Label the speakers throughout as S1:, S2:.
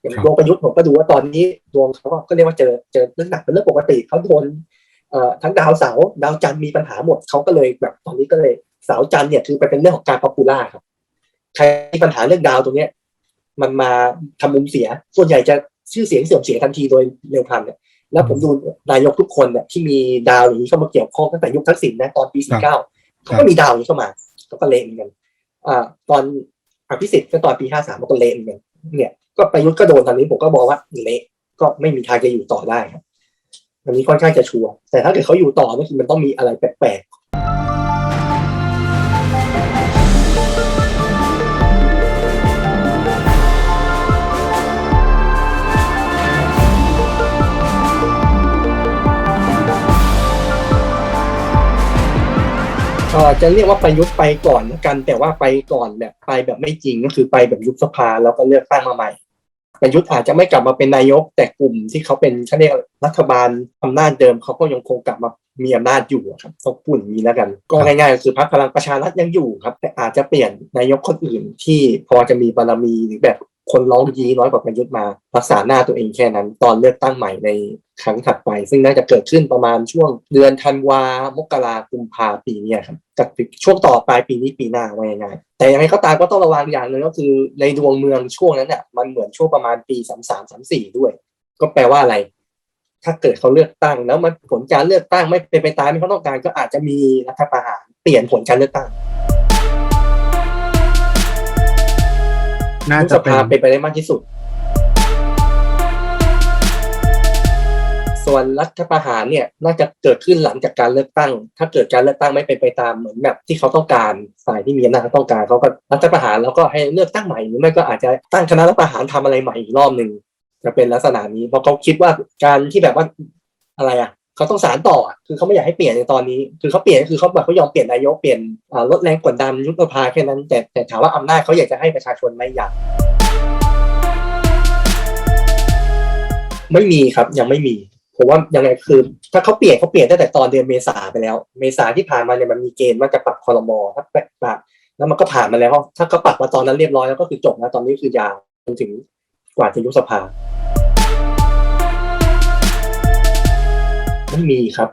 S1: อย่าง
S2: ครับ
S1: ดวงประยุทธ์ผมก็ดูว่าตอนนี้ดวงเขาก็เรียกว่าเจอเจอเรื่องหนักเป็นเรื่องปกติเขาโดนเอ่อทั้งดาวเสาร์ดาวจันทร์มีปัญหาหมดเขาก็เลยแบบตอนนี้ก็เลยเสาร์จันทร์เนี่ยคือไปเป็นเรื่องของการป๊อปปูล่าครับใครมีปัญหาเรื่องดาวตรงเนี้ย มันมาทำมุมเสีย ส่วนใหญ่จะชื่อเสียงเสื่อมเสียทันทีโดยเร็วพลันเนี่ยแล้วผมดูนายกทุกคนเนี่ยที่มีดาวอย่างนี้เข้ามาเกี่ยวข้องตั้งแต่ยุคทักษิณนะตอนปี49เขาก็มีดาวอย่างนี้เข้ามาเขาก็เละเหมือนกันอ่าตอนอภิสิทธิ์ก็ตอนปี53มันก็เละเหมือนกัน เนี่ยก็ประยุทธ์ก็โดนตอนนี้ผมก็บอกว่าเละก็ไม่มีทางจะอยู่ต่อได้ครับอันนี้ค่อนข้างจะชัวร์แต่ถ้าเกิดเขาอยู่ต่อเมื่อมันต้องมีอะไรแปลก จะเรียกว่าประยุทธ์ไปก่อนละกัน แต่ว่าไปก่อนแบบไปแบบไม่จริงก็คือไปแบบยุบสภาแล้วก็เลือกตั้งมาใหม่ประยุทธ์อาจจะไม่กลับมาเป็นนายก แต่กลุ่มที่เขาเป็นเขาเรียกรัฐบาลอำนาจเดิมเขาก็ยังคงกลับมามีอำนาจอยู่ครับต้องพูดอย่างนี้แล้วกัน ก็ง่ายๆก็คือพรรคพลังประชารัฐยังอยู่ครับ แต่อาจจะเปลี่ยนนายกคนอื่นที่พอจะมีบารมีหรือแบบ คนร้องยีน้อยกว่าประยุทธ์มา รักษาหน้าตัวเองแค่นั้น ตอนเลือกตั้งใหม่ในครั้งถัดไป ซึ่งน่าจะเกิดขึ้นประมาณช่วงเดือนธันวามกรากุมภาปีนี้ครับกับช่วงต่อปลายปีนี้ปีหน้าว่าง่ายๆแต่ยังไงก็ตามก็ต้องระวังอย่างหนึ่งก็คือในดวงเมืองช่วงนั้นเนี่ยมันเหมือนช่วงประมาณปีสามสามสามสี่ด้วย ก็แปลว่าอะไร ถ้าเกิดเขาเลือกตั้ง แล้วมันผลการเลือกตั้งไม่เป็นไปตามที่เขาต้องการ ก็อาจจะมีรัฐประหารเปลี่ยนผลการเลือกตั้ง
S2: น่า
S1: ยุบ
S2: จะ
S1: ส
S2: เป็น
S1: ภาเป็นไปได้มากที่สุด ส่วนรัฐประหารเนี่ยน่าจะเกิดขึ้นหลังจากการเลือกตั้ง ถ้าเกิดการเลือกตั้งไม่เป็นไปตามเหมือนแบบที่เขาต้องการฝ่ายที่มีอำนาจเขาต้องการเขาก็รัฐประหารแล้วก็ให้เลือกตั้งใหม่หรือไม่ก็อาจจะตั้งคณะรัฐประหารทำอะไรใหม่อีกรอบหนึ่งจะเป็นลักษณะนี้เพราะเขาคิดว่าการที่แบบว่าอะไรอะ เขาต้องสารต่อคือเขาไม่อยากให้เปลี่ยนในตอนนี้ คือเขาเปลี่ยนคือเขาแบบเขายอมเปลี่ยนนายกเปลี่ยนลดแรงกดดันยุบสภาแค่นั้นแต่แต่ถามว่าอำนาจเขาอยากจะให้ประชาชนไหม่อยากไม่มีครับยังไม่มีผมว่ายังไงคือ ถ้าเขาเปลี่ยนเขาเปลี่ยนตั้งแต่ตอนเดือนเมษาไปแล้ว เมษาที่ผ่านมาเนี่ยมันมีเกณฑ์ว่าจะปรับคอรมอถ้าปรับแล้วมันก็ผ่านมาแล้ว ถ้าเขาปรับมาตอนนั้นเรียบร้อยแล้วก็คือจบแล้วตอนนี้คือยาวจนถึงกว่าจะยุบสภา มีครับ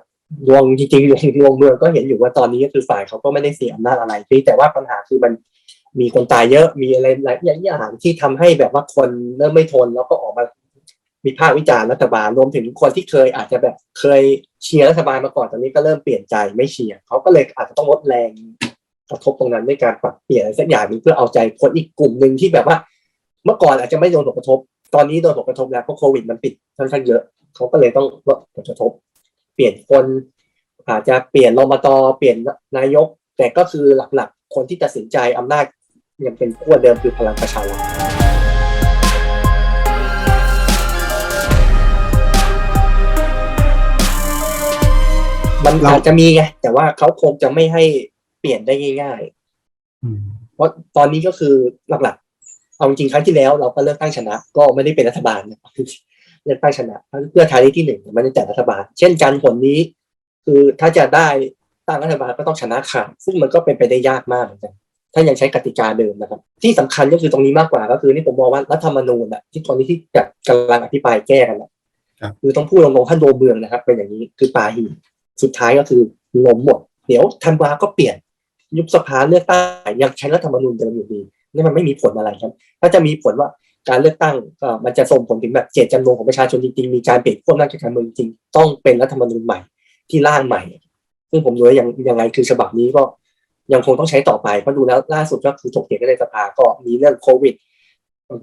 S1: ดวงจริงๆดวงดวงเมืองก็เห็นอยู่ว่าตอนนี้ก็คือฝ่ายเขาก็ไม่ได้เสียอำนาจอะไรเพียงแต่ว่าปัญหาคือมันมีคนตายเยอะมีอะไรหลายอย่างที่ทำให้แบบว่าคนเริ่มไม่ทนแล้วก็ออกมาวิพากษ์วิจารณ์รัฐบาลรวมถึงคนที่เคยอาจจะแบบเคยเชียร์รัฐบาลมาก่อนตอนนี้ก็เริ่มเปลี่ยนใจไม่เชียร์เขาก็เลยอาจจะต้องลดแรงกระทบตรงนั้นด้วยการปรับเปลี่ยนอะไรสักอย่างนึงเพื่อเอาใจคนอีกกลุ่มหนึ่งที่แบบว่า เมื่อก่อนอาจจะไม่โดนผลกระทบ ตอนนี้โดนผลกระทบแล้วเพราะโควิดมันปิดค่อนข้างเยอะเขาก็เลยต้องลดผลกระทบ เปลี่ยนคน อาจจะเปลี่ยนรมตเปลี่ยนนายก แต่ก็คือหลักๆ คนที่ตัดสินใจอำนาจยังเป็นขั้วเดิมคือพลังประชารัฐมัน
S2: เรา
S1: อาจจะมีไงแต่ว่าเขาคงจะไม่ให้เปลี่ยนได้ง่าย
S2: อืม
S1: ๆเพราะตอนนี้ก็คือหลักๆ เอาจริงๆครั้งที่แล้วเราก็เลือกตั้งชนะ ก็ไม่ได้เป็นรัฐบาลนะ เลือกตั้งชนะเพื่อไทยได้ที่หนึ่งมันจะจัดรัฐบาล เช่นกันผลนี้ คือถ้าจะได้ตั้งรัฐบาลก็ต้องชนะขาดซึ่งมันก็เป็นไปได้ยากมากเหมือนกันถ้ายังใช้กติกาเดิมนะครับ ที่สำคัญก็คือตรงนี้มากกว่าก็คือนี่ผมมองว่ารัฐธรรมนูญอะที่ตอนนี้ที่จะกำลังอภิปรายแก้กันอะ
S2: ครับ
S1: คือต้องพูดตรงๆท่านโดมเมืองนะครับ เป็นอย่างนี้คือปาหีสุดท้ายก็คือล้มหมด เดี๋ยวธันวาก็เปลี่ยน ยุบสภาเลือกตั้งยังใช้รัฐธรรมนูญเดิมอยู่ดีนี่มันไม่มีผลอะไรครับ ถ้าจะมีผลว่า การเลือกตั้งก็มันจะส่งผลถึงแบบเจตจำนงของประชาชนจริงๆ มีการเปลี่ยนขั้วอำนาจการเมืองจริงต้องเป็นรัฐธรรมนูญใหม่ที่ร่างใหม่ ซึ่งผมดูแล้วยังยังไงคือฉบับนี้ก็ยังคงต้องใช้ต่อไปเพราะดูแล้วล่าสุดก็คือถกเถียงกันในสภาก็มีเรื่องโควิด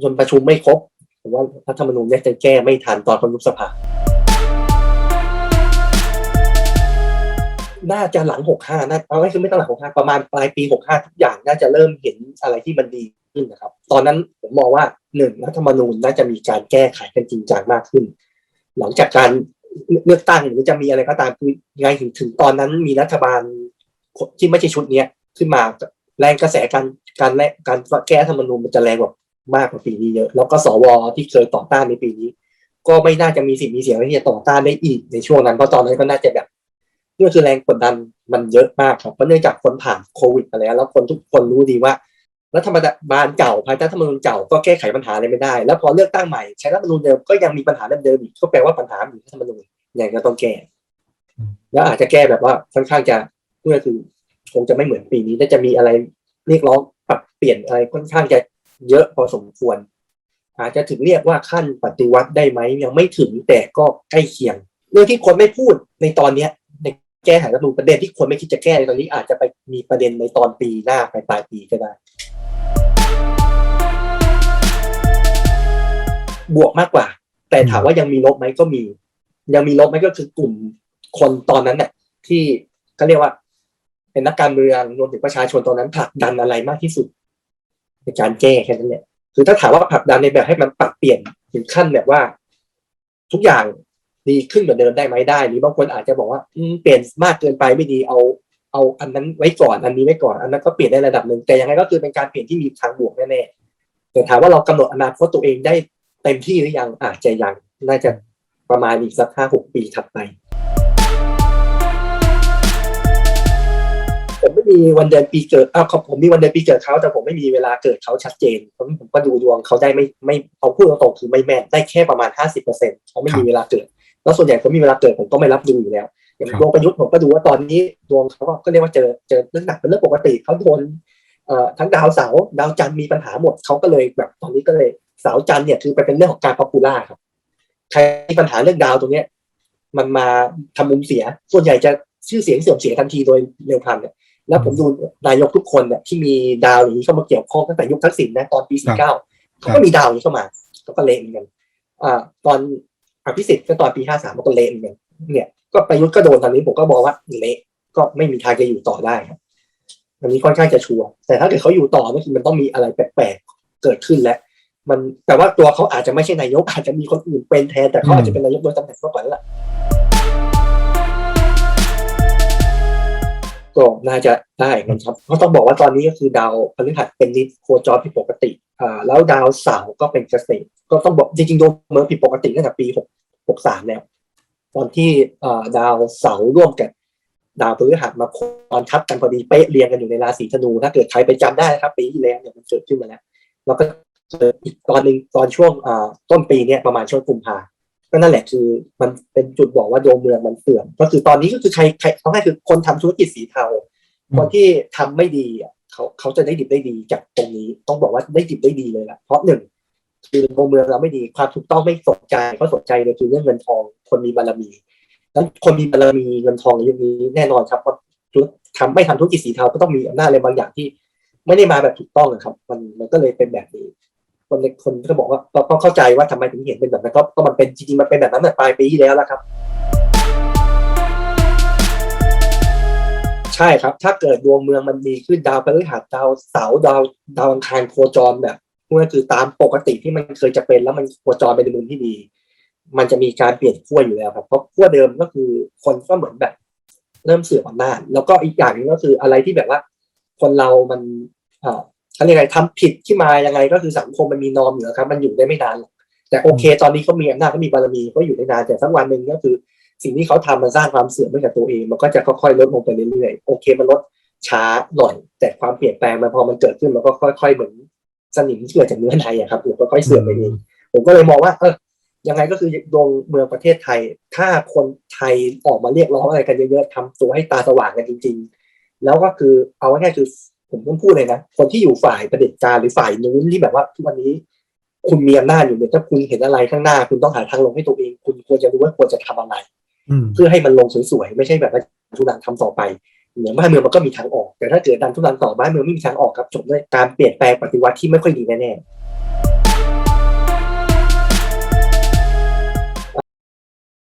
S1: จนประชุมไม่ครบผมว่ารัฐธรรมนูญเนี่ยจะแก้ไม่ทันตอนคนยุบสภา น่าจะหลังหกห้าน่าเอาไม่คือไม่ต้องหลังหกห้าประมาณปลายปีหกห้าทุกอย่างน่าจะเริ่มเห็นอะไรที่มันดี ขึ้นนะครับ ตอนนั้นผมมองว่าหนึ่งรัฐธรรมนูญน่าจะมีการแก้ไขกันจริงจังมากขึ้น หลังจากการเลือกตั้งหรือจะมีอะไรก็ตามคือยังไงถึงถึงตอนนั้นมีรัฐบาลที่ไม่ใช่ชุดเนี้ยขึ้นมาแรงกระแสการการแลการแก้รัฐธรรมนูญมันจะแรงกว่ามากกว่าปีนี้เยอะ แล้วก็สวที่เคยต่อต้านในปีนี้ ก็ไม่น่าจะมีสิทธิ์มีเสียงที่จะต่อต้านได้อีกในช่วงนั้นเพราะตอนนั้นก็น่าจะแบบนี่คือแรงกดดันมันเยอะมากครับเพราะเนื่องจากคนผ่านโควิดมาแล้ว แล้วคนทุกคนรู้ดีว่า รัฐบาลเก่าภายใต้รัฐธรรมนูญเก่าก็แก้ไขปัญหาอะไรไม่ได้ แล้วพอเลือกตั้งใหม่ใช้รัฐธรรมนูญเดิมก็ยังมีปัญหาเดิมๆอีกก็แปลว่าปัญหาอยู่ที่รัฐธรรมนูญอย่างก็ต้องแก้แล้วอาจจะแก้แบบว่าค่อนข้างจะเพื่อคือคงจะไม่เหมือนปีนี้แต่จะมีอะไรเรียกร้องปรับเปลี่ยนอะไรค่อนข้างจะเยอะพอสมควร อาจจะถึงเรียกว่าขั้นปฏิวัติได้ไหมยังไม่ถึงแต่ก็ใกล้เคียง เรื่องที่คนไม่พูดในตอนเนี้ยในแก้ไขรัฐธรรมนูญประเด็นที่คนไม่คิดจะแก้ในตอนนี้อาจจะไปมีประเด็นในตอนปีหน้าปลายปลายปีก็ได้ บวกมากกว่า แต่ถามว่ายังมีลบไหมก็มี ยังมีลบไหมก็คือกลุ่มคนตอนนั้นเนี่ยที่เขาเรียกว่า เป็นนักการเมืองรวมถึงประชาชนตอนนั้นผลักดันอะไรมากที่สุด ในการแก้แค่นั้นแหละคือถ้าถามว่าผลักดันในแบบให้มันปรับเปลี่ยนถึงขั้นแบบว่า ทุกอย่างดีขึ้นกว่าเดิมได้ไหมได้ หรือบางคนอาจจะบอกว่าเปลี่ยนมากเกินไปไม่ดีเอาเอาอันนั้นไว้ก่อนอันนี้ไว้ก่อนอันนั้นก็เปลี่ยนได้ระดับหนึ่งแต่ยังไงก็คือเป็นการเปลี่ยนที่มีทางบวกแน่ๆแต่ถามว่าเรากำหนดอนาคตตัวเองได้ เต็มที่หรือยังอาจจะยังน่าจะประมาณอีกสักห้าหกปีถัดไปผมไม่มีวันเดือนปีเกิดอ้าวเขาผมมีวันเดือนปีเกิดเขาแต่ผมไม่มีเวลาเกิดเขาชัดเจนผมผมก็ดูดวงเขาได้ไม่ไม่เอาพูดตรงๆคือไม่แม่นได้แค่ประมาณห้าสิบเปอร์เซ็นต์เขาไม่มีเวลาเกิด แล้วส่วนใหญ่เขามีเวลาเกิดผมก็ไม่รับดูอยู่แล้วอย่างดวงประยุทธ์ผมก็ดูว่าตอนนี้ดวงเขาก็เรียกว่าเจอเจอเรื่องหนักเป็นเรื่องปกติเขาโดนเอ่อทั้งดาวเสาร์ดาวจันทร์มีปัญหาหมดเขาก็เลยแบบตอนนี้ก็เลย เสาร์จันทร์เนี่ยคือไปเป็นเรื่องของการป๊อปปูล่าครับ ใครมีปัญหาเรื่องดาวตรงเนี้ย มันมาทำมุมเสีย ส่วนใหญ่จะชื่อเสียงเสื่อมเสียทันทีโดยเร็วพลันเนี่ยแล้วผมดูนายกทุกคนเนี่ยที่มีดาวอย่างนี้เข้ามาเกี่ยวข้องตั้งแต่ยุคทักษิณนะตอนปี49เก้าเขาก็มีดาวอย่างนี้เข้ามาเขาก็เละเหมือนกันอ่าตอนอภิสิทธิ์ก็ตอนปี53มันก็เละเหมือนกันเนี่ยก็ประยุทธ์ก็โดนตอนนี้ผมก็บอกว่าเละก็ไม่มีทางจะอยู่ต่อได้ครับอันนี้ค่อนข้างจะชัวร์แต่ถ้าเกิดเขาอยู่ต่อก็คือมันต้องมีอะไรแปลกๆเกิดขึ้นแล้ว มันแต่ว่าตัวเขาอาจจะไม่ใช่นายก อาจจะมีคนอื่นเป็นแทน แต่เขาอาจจะเป็นนายกโดยตำแหน่งมากกว่าแล้วล่ะก็น่าจะได้นะครับเพราะต้องบอกว่าตอนนี้ก็คือดาวพฤหัสเป็นนิดโคจรผิดปกติอ่าแล้วดาวเสาร์ก็เป็นเกษตร ก็ต้องบอกจริงๆดวงเมืองผิดปกติตั้งแต่ปีหกหกสามแล้ว ตอนที่อ่าดาวเสาร์ร่วมกับดาวพฤหัสมาโคจรทับกันพอดีเป๊ะเรียงกันอยู่ในราศีธนู ถ้าเกิดใครไปจำได้นะครับ ปีที่แล้วเนี่ยมันเกิดขึ้นมาแล้วแล้วก็ เจออีกตอนหนึ่งตอนช่วงอ่าต้นปีเนี่ยประมาณช่วงกุมภาก็นั่นแหละคือมันเป็นจุดบอกว่าดวงเมืองมันเสื่อมก็คือตอนนี้ก็คือใครใครเขาให้คือคนทำธุรกิจสีเทาคนที่ทำไม่ดีอะเขาเขาจะได้ดิบได้ดีจากตรงนี้ ต้องบอกว่าได้ดิบได้ดีเลยล่ะเพราะหนึ่งคือดวงเมืองเราไม่ดีความถูกต้องไม่สนใจเขาสนใจเลยคือเรื่องเงินทอง คนมีบารมีแล้วคนมีบารมีเงินทองในยุคนี้แน่นอนครับเพราะธุรทำไม่ทำธุรกิจสีเทาก็ต้องมีอำนาจอะไรบางอย่างที่ ไม่ได้มาแบบถูกต้องนะครับ มันมันก็เลยเป็นแบบนี้ คนในคนก็บอกว่าก็ก็เข้าใจว่าทำไมถึงเห็นเป็นแบบนั้นก็ก็มันเป็นจริงๆมันเป็นแบบนั้นตั้งแต่ปลายปีที่แล้วแล้วครับ ใช่ครับ ถ้าเกิดดวงเมืองมันดีขึ้นดาวพฤหัสดาวเสาร์ดาวดาวอังคารโคจรแบบนั้นคือตามปกติที่มันเคยจะเป็นแล้วมันโคจรไปในมุมที่ดี มันจะมีการเปลี่ยนขั้วอยู่แล้วครับเพราะขั้วเดิมก็คือคนก็เหมือนแบบ เริ่มเสื่อมอำนาจแล้วก็อีกอย่างนึงก็คืออะไรที่แบบว่า คนเรามันอ่า เขาเรียกไงทำผิดที่มายังไงก็คือสังคมมันมีนอมอยู่แล้วครับ มันอยู่ได้ไม่นานหรอกแต่โอเค ตอนนี้เขามีอำนาจเขามีบารมีเขาอยู่ได้นานแต่สักวันหนึ่งก็คือ สิ่งที่เขาทำมันสร้างความเสื่อมให้กับตัวเอง มันก็จะค่อยๆลดลงไปเรื่อยๆโอเค มันลดช้าหน่อย แต่ความเปลี่ยนแปลงมันพอมันเกิดขึ้นมันก็ค่อย ๆ เหมือนสนิมที่เกิดจากเนื้อในอะครับมันก็ค่อยๆเสื่อมไปเองผมก็เลยมองว่า เออยังไงก็คือดวงเมืองประเทศไทย ถ้าคนไทยออกมาเรียกร้องอะไรกันเยอะๆทำตัวให้ตาสว่างกันจริง ๆ แล้วก็คือเอาง่ายๆคือ ผมต้องพูดเลยนะ คนที่อยู่ฝ่ายประเผด็จการหรือฝ่ายนู้นที่แบบว่าทุกวันนี้ คุณมีอำนาจอยู่เนี่ยถ้าคุณเห็นอะไรข้างหน้า คุณต้องหาทางลงให้ตัวเอง คุณควรจะรู้ว่าควรจะทำอะไร
S2: อืม
S1: เพื่อให้มันลงสวยๆไม่ใช่แบบว่าทุรังทำต่อไปเหมือนบ้านเมืองมันก็มีทางออก แต่ถ้าเกิดดันทุรังต่อบ้านเมืองไม่มีทางออกครับจบด้วยการเปลี่ยนแปลงปฏิวัติที่ไม่ค่อยดีแน่ๆ